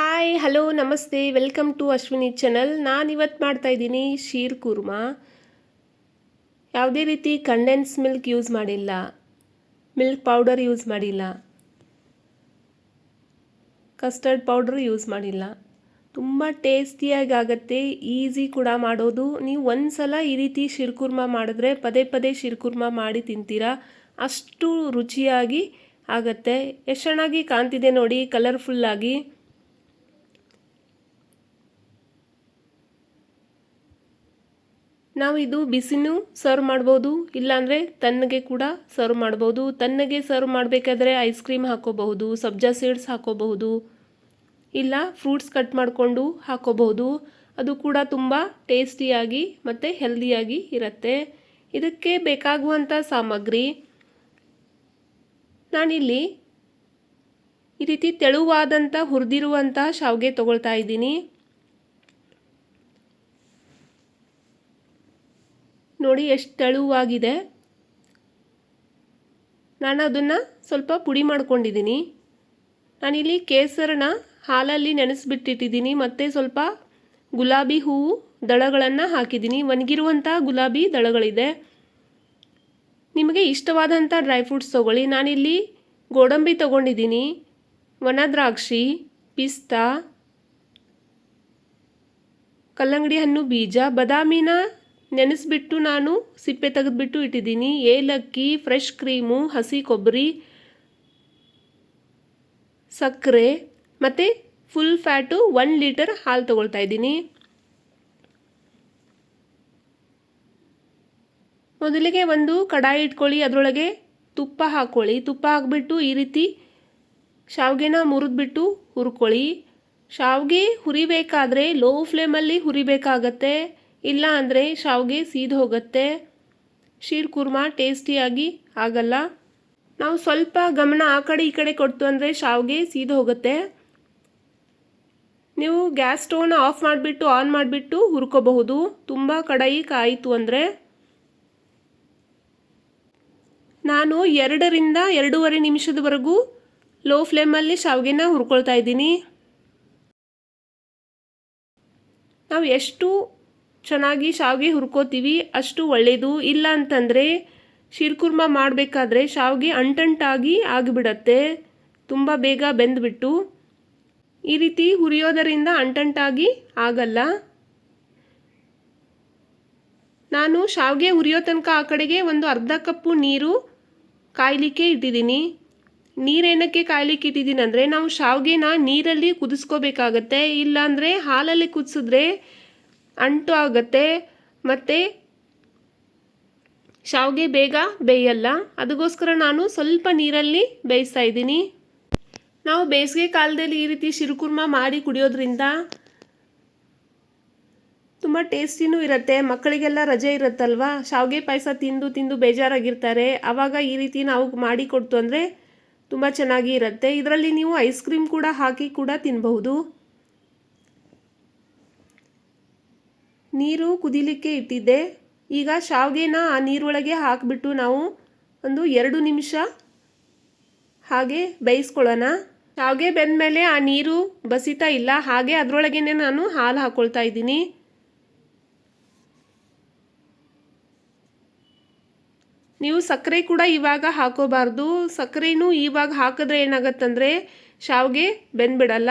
Hi hello ನಮಸ್ತೆ. Welcome to Ashwini channel ನಾನು ಇವತ್ತು ಮಾಡ್ತಾ ಇದ್ದೀನಿ ಶೀರ್ ಕುರ್ಮಾ. ಯಾವುದೇ ರೀತಿ ಕಂಡೆನ್ಸ್ ಮಿಲ್ಕ್ ಯೂಸ್ ಮಾಡಿಲ್ಲ. ಮಿಲ್ಕ್ ಪೌಡರ್ ಯೂಸ್ ಮಾಡಿಲ್ಲ. ಕಸ್ಟರ್ಡ್ ಪೌಡ್ರ್ ಯೂಸ್ ಮಾಡಿಲ್ಲ. ತುಂಬ ಟೇಸ್ಟಿಯಾಗಿ ಆಗುತ್ತೆ. ಈಸಿ ಕೂಡ ಮಾಡೋದು. ನೀವು ಒಂದು ಸಲ ಈ ರೀತಿ ಶಿರ್ಕುರ್ಮಾ ಮಾಡಿದ್ರೆ, ಪದೇ ಪದೇ ಶಿರ್ಕುರ್ಮಾ ಮಾಡಿ ತಿಂತೀರಾ? ಅಷ್ಟು ರುಚಿಯಾಗಿ ಆಗುತ್ತೆ. ಎಷ್ಟು ಚೆನ್ನಾಗಿ ಕಾಣ್ತಿದೆ ನೋಡಿ ಕಲರ್ಫುಲ್ಲಾಗಿ ನಾವು ಇದು ಬಿಸಿನೂ ಸರ್ವ್ ಮಾಡ್ಬೋದು, ಇಲ್ಲಾಂದರೆ ತಣ್ಣಗೆ ಕೂಡ ಸರ್ವ್ ಮಾಡ್ಬೋದು. ತಣ್ಣಗೆ ಸರ್ವ್ ಮಾಡಬೇಕಾದ್ರೆ ಐಸ್ ಕ್ರೀಮ್ ಹಾಕೋಬಹುದು, ಸಬ್ಜಾ ಸೀಡ್ಸ್ ಹಾಕೋಬಹುದು, ಇಲ್ಲ ಫ್ರೂಟ್ಸ್ ಕಟ್ ಮಾಡಿಕೊಂಡು ಹಾಕೋಬಹುದು. ಅದು ಕೂಡ ತುಂಬ ಟೇಸ್ಟಿಯಾಗಿ ಮತ್ತು ಹೆಲ್ದಿಯಾಗಿ ಇರುತ್ತೆ. ಇದಕ್ಕೆ ಬೇಕಾಗುವಂಥ ಸಾಮಗ್ರಿ, ನಾನಿಲ್ಲಿ ಈ ರೀತಿ ತೆಳುವಾದಂಥ ಹುರಿದಿರುವಂಥ ಶಾವಿಗೆ ತೊಗೊಳ್ತಾ ಇದ್ದೀನಿ. ನೋಡಿ ಎಷ್ಟು ತೆಳುವಾಗಿದೆ. ನಾನು ಅದನ್ನು ಸ್ವಲ್ಪ ಪುಡಿ ಮಾಡ್ಕೊಂಡಿದ್ದೀನಿ. ನಾನಿಲ್ಲಿ ಕೇಸರನ ಹಾಲಲ್ಲಿ ನೆನೆಸ್ಬಿಟ್ಟಿಟ್ಟಿದ್ದೀನಿ. ಮತ್ತು ಸ್ವಲ್ಪ ಗುಲಾಬಿ ಹೂವು ದಳಗಳನ್ನು ಹಾಕಿದ್ದೀನಿ. ಒಣಗಿರುವಂಥ ಗುಲಾಬಿ ದಳಗಳಿದೆ. ನಿಮಗೆ ಇಷ್ಟವಾದಂಥ ಡ್ರೈ ಫ್ರೂಟ್ಸ್ ತೊಗೊಳ್ಳಿ. ನಾನಿಲ್ಲಿ ಗೋಡಂಬಿ ತೊಗೊಂಡಿದ್ದೀನಿ. ಒಣ ದ್ರಾಕ್ಷಿ, ಪಿಸ್ತಾ, ಕಲ್ಲಂಗಡಿ ಹಣ್ಣು ಬೀಜ, ಬಾದಾಮಿನ ನೆನೆಸ್ಬಿಟ್ಟು ನಾನು ಸಿಪ್ಪೆ ತೆಗೆದುಬಿಟ್ಟು ಇಟ್ಟಿದ್ದೀನಿ. ಏಲಕ್ಕಿ ಫ್ರೆಶ್ ಕ್ರೀಮು ಹಸಿ ಕೊಬ್ಬರಿ, ಸಕ್ಕರೆ ಮತ್ತು ಫುಲ್ ಫ್ಯಾಟು ಒನ್ ಲೀಟರ್ ಹಾಲು ತೊಗೊಳ್ತಾ ಇದ್ದೀನಿ. ಮೊದಲಿಗೆ ಒಂದು ಕಡಾಯಿ ಇಟ್ಕೊಳ್ಳಿ, ಅದರೊಳಗೆ ತುಪ್ಪ ಹಾಕ್ಕೊಳ್ಳಿ. ತುಪ್ಪ ಹಾಕ್ಬಿಟ್ಟು ಈ ರೀತಿ ಶಾವಿಗೆನ ಮುರಿದ್ಬಿಟ್ಟು ಹುರ್ಕೊಳ್ಳಿ. ಶಾವಿಗೆ ಹುರಿಬೇಕಾದ್ರೆ ಲೋ ಫ್ಲೇಮಲ್ಲಿ ಹುರಿಬೇಕಾಗತ್ತೆ. ಇಲ್ಲ ಅಂದರೆ ಶಾವಿಗೆ ಸೀದು ಹೋಗುತ್ತೆ. ಶೀರ್ ಕುರ್ಮಾ ಟೇಸ್ಟಿಯಾಗಿ ಆಗಲ್ಲ. ನಾವು ಸ್ವಲ್ಪ ಗಮನ ಆ ಕಡೆ ಈ ಕಡೆ ಕೊಡ್ತು ಅಂದರೆ ಶಾವಿಗೆ ಸೀದು ಹೋಗುತ್ತೆ. ನೀವು ಗ್ಯಾಸ್ ಸ್ಟೋವ್ನ ಆಫ್ ಮಾಡಿಬಿಟ್ಟು, ಆನ್ ಮಾಡಿಬಿಟ್ಟು ಹುರ್ಕೋಬಹುದು. ತುಂಬ ಕಡಾಯಿ ಕಾಯಿತು ಅಂದರೆ. ನಾನು ಎರಡರಿಂದ ಎರಡೂವರೆ ನಿಮಿಷದವರೆಗೂ ಲೋ ಫ್ಲೇಮಲ್ಲಿ ಶಾವಿಗೆನ ಹುರ್ಕೊಳ್ತಾ ಇದ್ದೀನಿ. ನಾವು ಎಷ್ಟು ಚೆನ್ನಾಗಿ ಶಾವಿಗೆ ಹುರ್ಕೋತೀವಿ, ಅಷ್ಟು ಒಳ್ಳೆಯದು ಇಲ್ಲ ಅಂತಂದರೆ ಶಿರ್ಕುರ್ಮ ಮಾಡಬೇಕಾದ್ರೆ ಶಾವಿಗೆ ಅಂಟಂಟಾಗಿ ಆಗಿಬಿಡತ್ತೆ. ತುಂಬ ಬೇಗ ಬೆಂದುಬಿಟ್ಟು ಈ ರೀತಿ ಹುರಿಯೋದರಿಂದ ಅಂಟಂಟಾಗಿ ಆಗಲ್ಲ. ನಾನು ಶಾವಿಗೆ ಹುರಿಯೋ ತನಕ ಆ ಕಡೆಗೆ ಒಂದು ಅರ್ಧ ಕಪ್ಪು ನೀರು ಕಾಯಲಿಕ್ಕೆ ಇಟ್ಟಿದ್ದೀನಿ. ನೀರೇನಕ್ಕೆ ಕಾಯಲಿಕ್ಕೆ ಇಟ್ಟಿದ್ದೀನಿ ಅಂದರೆ ನಾವು ಶಾವಿಗೆನ ನೀರಲ್ಲಿ ಕುದಿಸ್ಕೋಬೇಕಾಗತ್ತೆ, ಇಲ್ಲಾಂದರೆ ಹಾಲಲ್ಲಿ ಕುದಿಸಿದ್ರೆ ಅಂಟು ಆಗುತ್ತೆ, ಮತ್ತು ಶಾವಿಗೆ ಬೇಗ ಬೇಯಲ್ಲ. ಅದಕ್ಕೋಸ್ಕರ ನಾನು ಸ್ವಲ್ಪ ನೀರಲ್ಲಿ ಬೇಯಿಸ್ತಾ ಇದ್ದೀನಿ. ನಾವು ಬೇಸಿಗೆ ಕಾಲದಲ್ಲಿ ಈ ರೀತಿ ಶಿರುಕುರ್ಮ ಮಾಡಿ ಕುಡಿಯೋದ್ರಿಂದ ತುಂಬ ಟೇಸ್ಟಿನೂ ಇರುತ್ತೆ, ಮಕ್ಕಳಿಗೆಲ್ಲ ರಜೆ ಇರುತ್ತಲ್ವ? ಶಾವಿಗೆ ಪಾಯಸ ತಿಂದು ತಿಂದು ಬೇಜಾರಾಗಿರ್ತಾರೆ. ಆವಾಗ ಈ ರೀತಿ ನಾವು ಮಾಡಿ ಕೊಡ್ತು ಅಂದರೆ ತುಂಬ ಚೆನ್ನಾಗಿ ಇರುತ್ತೆ. ಇದರಲ್ಲಿ ನೀವು ಐಸ್ ಕ್ರೀಮ್ ಕೂಡ ಹಾಕಿ ಕೂಡ ತಿನ್ನಬಹುದು ನೀರು ಕುದಿಲಿಕ್ಕೆ ಇಟ್ಟಿದ್ದೆ. ಈಗ ಶಾವಿಗೆನ ಆ ನೀರೊಳಗೆ ಹಾಕಿಬಿಟ್ಟು ನಾವು ಒಂದು ಎರಡು ನಿಮಿಷ ಹಾಗೆ ಬೇಯಿಸ್ಕೊಳ್ಳೋಣ. ಶಾವಿಗೆ ಬೆಂದಮೇಲೆ ಆ ನೀರು ಬಸಿತಾ ಇಲ್ಲ. ಹಾಗೆ ಅದರೊಳಗೇನೆ ನಾನು ಹಾಲು ಹಾಕ್ಕೊಳ್ತಾ ಇದ್ದೀನಿ. ನೀವು ಸಕ್ಕರೆ ಕೂಡ ಇವಾಗ ಹಾಕೋಬಾರ್ದು. ಸಕ್ಕರೆನೂ ಇವಾಗ ಹಾಕಿದ್ರೆ ಏನಾಗತ್ತಂದರೆ ಶಾವಿಗೆ ಬೆಂದ್ಬಿಡಲ್ಲ.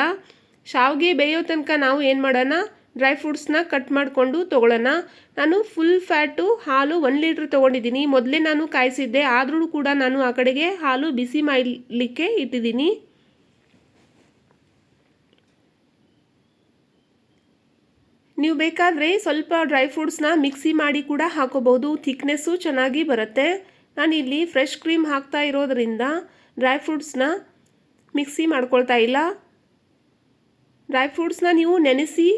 ಶಾವಿಗೆ ಬೇಯೋ ತನಕ ನಾವು ಏನು ಮಾಡೋಣ ಡ್ರೈ ಫ್ರೂಟ್ಸ್ನ ಕಟ್ ಮಾಡಿಕೊಂಡು ತೊಗೊಳ್ಳೋಣ ನಾನು ಫುಲ್ ಫ್ಯಾಟು, ಹಾಲು ಒನ್ ಲೀಟ್ರ್ ತೊಗೊಂಡಿದ್ದೀನಿ. ಮೊದಲೇ ನಾನು ಕಾಯಿಸಿದ್ದೆ, ಆದರೂ ಕೂಡ ನಾನು ಆ ಕಡೆಗೆ ಹಾಲು ಬಿಸಿ ಮಾಡಲಿಕ್ಕೆ ಇಟ್ಟಿದ್ದೀನಿ. ನೀವು ಬೇಕಾದರೆ ಸ್ವಲ್ಪ ಡ್ರೈ ಫ್ರೂಟ್ಸ್ನ ಮಿಕ್ಸಿ ಮಾಡಿ ಕೂಡ ಹಾಕೋಬಹುದು. ಥಿಕ್ನೆಸ್ಸು ಚೆನ್ನಾಗಿ ಬರುತ್ತೆ. ನಾನಿಲ್ಲಿ ಫ್ರೆಶ್ ಕ್ರೀಮ್ ಹಾಕ್ತಾ ಇರೋದರಿಂದ ಡ್ರೈ ಫ್ರೂಟ್ಸ್ನ ಮಿಕ್ಸಿ ಮಾಡ್ಕೊಳ್ತಾ ಇಲ್ಲ. ಡ್ರೈ ಫ್ರೂಟ್ಸ್ನ ನೀವು ನೆನೆಸಿ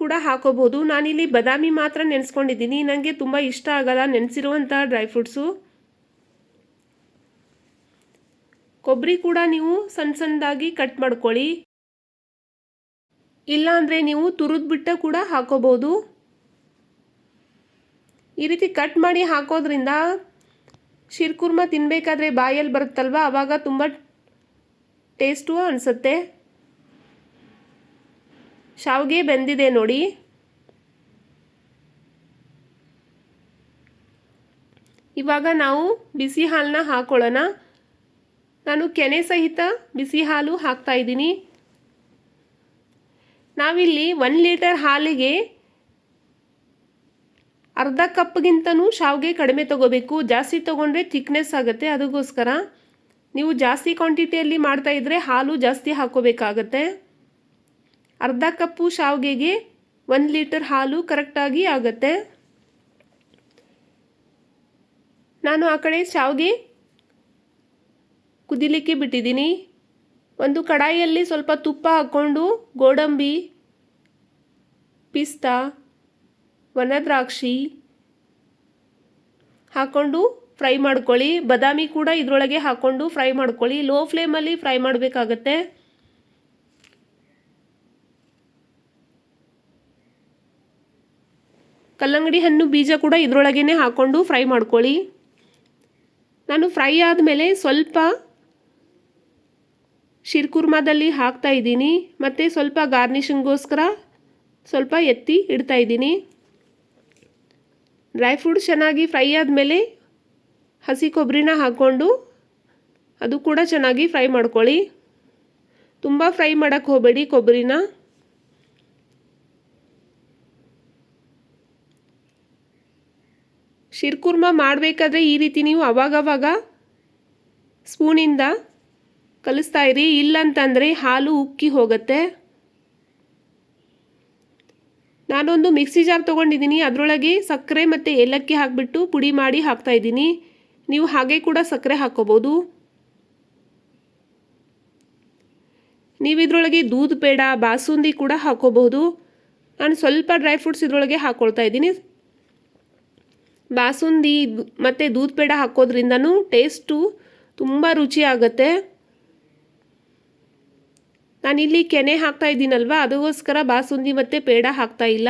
ಕೂಡ ಹಾಕೋಬೋದು. ನಾನಿಲ್ಲಿ ಬದಾಮಿ ಮಾತ್ರ ನೆನೆಸ್ಕೊಂಡಿದ್ದೀನಿ. ನನಗೆ ತುಂಬ ಇಷ್ಟ ಆಗಲ್ಲ ನೆನೆಸಿರುವಂಥ ಡ್ರೈ ಫ್ರೂಟ್ಸು. ಕೊಬ್ಬರಿ ಕೂಡ ನೀವು ಸಣ್ಣ ಸಣ್ಣದಾಗಿ ಕಟ್ ಮಾಡ್ಕೊಳ್ಳಿ. ಇಲ್ಲಾಂದರೆ ನೀವು ತುರಿದ್ಬಿಟ್ಟ ಕೂಡ ಹಾಕೋಬೋದು. ಈ ರೀತಿ ಕಟ್ ಮಾಡಿ ಹಾಕೋದ್ರಿಂದ ಶಿರ್ಕುರ್ಮ ತಿನ್ನಬೇಕಾದ್ರೆ ಬಾಯಲ್ಲಿ ಬರುತ್ತಲ್ವ? ಆವಾಗ ತುಂಬ ಟೇಸ್ಟು ಅನಿಸುತ್ತೆ. ಶಾವಿಗೆ ಬೆಂದಿದೆ ನೋಡಿ. ಇವಾಗ ನಾವು ಬಿಸಿ ಹಾಲನ್ನ ಹಾಕೊಳ್ಳೋಣ. ನಾನು ಕೆನೆ ಸಹಿತ ಬಿಸಿ ಹಾಲು ಹಾಕ್ತಾ ಇದ್ದೀನಿ. ನಾವಿಲ್ಲಿ ಒನ್ ಲೀಟರ್ ಹಾಲಿಗೆ ಅರ್ಧ ಕಪ್ಗಿಂತನೂ ಶಾವಿಗೆ ಕಡಿಮೆ ತಗೋಬೇಕು. ಜಾಸ್ತಿ ತೊಗೊಂಡ್ರೆ ಥಿಕ್ನೆಸ್ ಆಗುತ್ತೆ ಅದಕ್ಕೋಸ್ಕರ. ನೀವು ಜಾಸ್ತಿ ಕ್ವಾಂಟಿಟಿಯಲ್ಲಿ ಮಾಡ್ತಾ ಇದ್ದರೆ ಹಾಲು ಜಾಸ್ತಿ ಹಾಕೋಬೇಕಾಗತ್ತೆ. ಅರ್ಧ ಕಪ್ಪು ಶಾವಿಗೆಗೆ ಒಂದು ಲೀಟರ್ ಹಾಲು ಕರೆಕ್ಟಾಗಿ ಆಗುತ್ತೆ. ನಾನು ಆ ಕಡೆ ಶಾವಿಗೆ ಕುದಿಲಿಕ್ಕೆ ಬಿಟ್ಟಿದ್ದೀನಿ. ಒಂದು ಕಡಾಯಿಯಲ್ಲಿ ಸ್ವಲ್ಪ ತುಪ್ಪ ಹಾಕ್ಕೊಂಡು ಗೋಡಂಬಿ, ಪಿಸ್ತಾ ವನದ್ರಾಕ್ಷಿ ಹಾಕ್ಕೊಂಡು ಫ್ರೈ ಮಾಡ್ಕೊಳ್ಳಿ. ಬದಾಮಿ ಕೂಡ ಇದರೊಳಗೆ ಹಾಕ್ಕೊಂಡು ಫ್ರೈ ಮಾಡ್ಕೊಳ್ಳಿ. ಲೋ ಫ್ಲೇಮಲ್ಲಿ ಫ್ರೈ ಮಾಡಬೇಕಾಗತ್ತೆ. ಕಲ್ಲಂಗಡಿ ಹಣ್ಣು ಬೀಜ ಕೂಡ ಇದರೊಳಗೇ ಹಾಕ್ಕೊಂಡು ಫ್ರೈ ಮಾಡ್ಕೊಳ್ಳಿ. ನಾನು ಫ್ರೈ ಆದಮೇಲೆ ಸ್ವಲ್ಪ ಶಿರ್ಕುರ್ಮಾದಲ್ಲಿ ಹಾಕ್ತಾ ಇದ್ದೀನಿ. ಮತ್ತು ಸ್ವಲ್ಪ ಗಾರ್ನಿಷಿಂಗೋಸ್ಕರ ಸ್ವಲ್ಪ ಎತ್ತಿ ಇಡ್ತಾ ಇದ್ದೀನಿ. ಡ್ರೈ ಫ್ರೂಟ್ಸ್ ಚೆನ್ನಾಗಿ ಫ್ರೈ ಆದಮೇಲೆ ಹಸಿ ಕೊಬ್ಬರಿನ ಹಾಕ್ಕೊಂಡು ಅದು ಕೂಡ ಚೆನ್ನಾಗಿ ಫ್ರೈ ಮಾಡ್ಕೊಳ್ಳಿ. ತುಂಬ ಫ್ರೈ ಮಾಡೋಕ್ಕೆ ಹೋಗಬೇಡಿ ಕೊಬ್ಬರಿನ. ಶಿರ್ಕುರ್ಮ ಮಾಡಬೇಕಾದ್ರೆ ಈ ರೀತಿ ನೀವು ಅವಾಗವಾಗ ಸ್ಪೂನಿಂದ ಕಲಿಸ್ತಾ ಇರಿ. ಇಲ್ಲಂತಂದರೆ ಹಾಲು ಉಕ್ಕಿ ಹೋಗುತ್ತೆ. ನಾನೊಂದು ಮಿಕ್ಸಿ ಜಾರ್ ತೊಗೊಂಡಿದ್ದೀನಿ. ಅದರೊಳಗೆ ಸಕ್ಕರೆ ಮತ್ತು ಏಲಕ್ಕಿ ಹಾಕಿಬಿಟ್ಟು ಪುಡಿ ಮಾಡಿ ಹಾಕ್ತಾಯಿದ್ದೀನಿ ನೀವು ಹಾಗೆ ಕೂಡ ಸಕ್ಕರೆ ಹಾಕ್ಕೋಬೋದು. ನೀವು ಇದರೊಳಗೆ ದೂದ್ ಪೇಡ ಬಾಸುಂದಿ ಕೂಡ ಹಾಕ್ಕೋಬಹುದು ನಾನು ಸ್ವಲ್ಪ ಡ್ರೈ ಫ್ರೂಟ್ಸ್ ಇದರೊಳಗೆ ಹಾಕ್ಕೊಳ್ತಾ ಇದ್ದೀನಿ. ಬಾಸುಂದಿ, ಮತ್ತು ದೂದ್ ಪೇಡ ಹಾಕೋದ್ರಿಂದನೂ ಟೇಸ್ಟು ತುಂಬ ರುಚಿ ಆಗುತ್ತೆ ನಾನಿಲ್ಲಿ ಕೆನೆ ಹಾಕ್ತಾ ಇದ್ದೀನಲ್ವ? ಅದಕ್ಕೋಸ್ಕರ ಬಾಸುಂದಿ ಮತ್ತು ಪೇಡ ಹಾಕ್ತಾ ಇಲ್ಲ.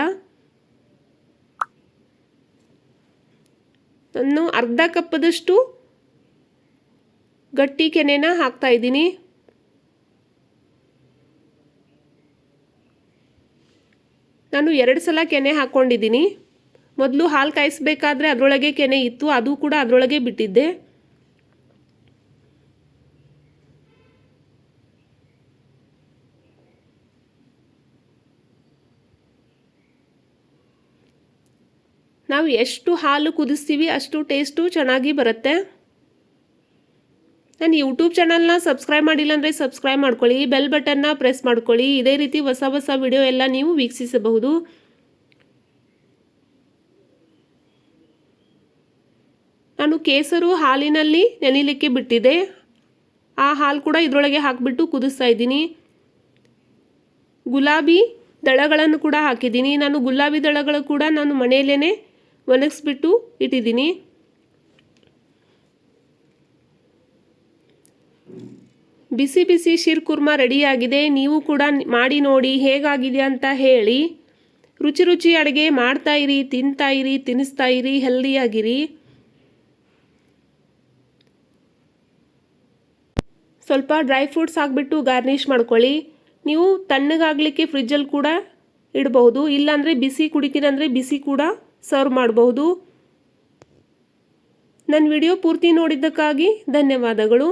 ನಾನು ಅರ್ಧ ಕಪ್ಪದಷ್ಟು ಗಟ್ಟಿ ಕೆನೆನ ಹಾಕ್ತಾ ಇದ್ದೀನಿ. ನಾನು ಎರಡು ಸಲ ಕೆನೆ ಹಾಕ್ಕೊಂಡಿದ್ದೀನಿ. ಮೊದಲು ಹಾಲು ಕಾಯಿಸ್ಬೇಕಾದ್ರೆ ಅದರೊಳಗೆ ಕೆನೆ ಇತ್ತು, ಅದು ಕೂಡ ಅದರೊಳಗೆ ಬಿಟ್ಟಿದ್ದೆ. ನಾವು ಎಷ್ಟು ಹಾಲು ಕುದಿಸ್ತೀವಿ ಅಷ್ಟು ಟೇಸ್ಟು ಚೆನ್ನಾಗಿ ಬರುತ್ತೆ. ನಾನು ಯೂಟ್ಯೂಬ್ ಚಾನಲ್ನ ಸಬ್ಸ್ಕ್ರೈಬ್ ಮಾಡಿಲ್ಲ ಅಂದರೆ ಸಬ್ಸ್ಕ್ರೈಬ್ ಮಾಡ್ಕೊಳ್ಳಿ, ಬೆಲ್ ಬಟನ್ನ ಪ್ರೆಸ್ ಮಾಡ್ಕೊಳ್ಳಿ. ಇದೇ ರೀತಿ ಹೊಸ ಹೊಸ ವಿಡಿಯೋ ಎಲ್ಲ ನೀವು ವೀಕ್ಷಿಸಬಹುದು. ನಾನು ಕೇಸರು ಹಾಲಿನಲ್ಲಿ ನೆನಿಲಿಕ್ಕೆ ಬಿಟ್ಟಿದೆ. ಆ ಹಾಲು ಕೂಡ ಇದರೊಳಗೆ ಹಾಕಿಬಿಟ್ಟು ಕುದಿಸ್ತಾ ಇದ್ದೀನಿ. ಗುಲಾಬಿ ದಳಗಳನ್ನು ಕೂಡ ಹಾಕಿದ್ದೀನಿ. ನಾನು ಗುಲಾಬಿ ದಳಗಳು ಕೂಡ ನಾನು ಮನೆಯಲ್ಲೇ ಒಣಗಿಸ್ಬಿಟ್ಟು ಇಟ್ಟಿದ್ದೀನಿ. ಬಿಸಿ ಬಿಸಿ ಶಿರ್ಕುರ್ಮ ರೆಡಿಯಾಗಿದೆ. ನೀವು ಕೂಡ ಮಾಡಿ ನೋಡಿ ಹೇಗಾಗಿದೆ ಅಂತ ಹೇಳಿ. ರುಚಿ ರುಚಿ ಅಡುಗೆ ಮಾಡ್ತಾಯಿರಿ ಇರಿ, ತಿಂತಾ ಇರಿ ತಿನ್ನಿಸ್ತಾ ಇರಿ ಹೆಲ್ದಿಯಾಗಿರಿ ಸ್ವಲ್ಪ ಡ್ರೈ ಫ್ರೂಟ್ಸ್ ಹಾಕ್ಬಿಟ್ಟು ಗಾರ್ನಿಷ್ ಮಾಡ್ಕೊಳ್ಳಿ. ನೀವು ತಣ್ಣಗಾಗಲಿಕ್ಕೆ ಫ್ರಿಜ್ಜಲ್ಲಿ ಕೂಡ ಇಡಬಹುದು. ಇಲ್ಲಾಂದರೆ ಬಿಸಿ ಕುಡಿತೀರಂದರೆ ಬಿಸಿ ಕೂಡ ಸರ್ವ್ ಮಾಡಬಹುದು. ನನ್ನ ವಿಡಿಯೋ ಪೂರ್ತಿ ನೋಡಿದ್ದಕ್ಕಾಗಿ ಧನ್ಯವಾದಗಳು.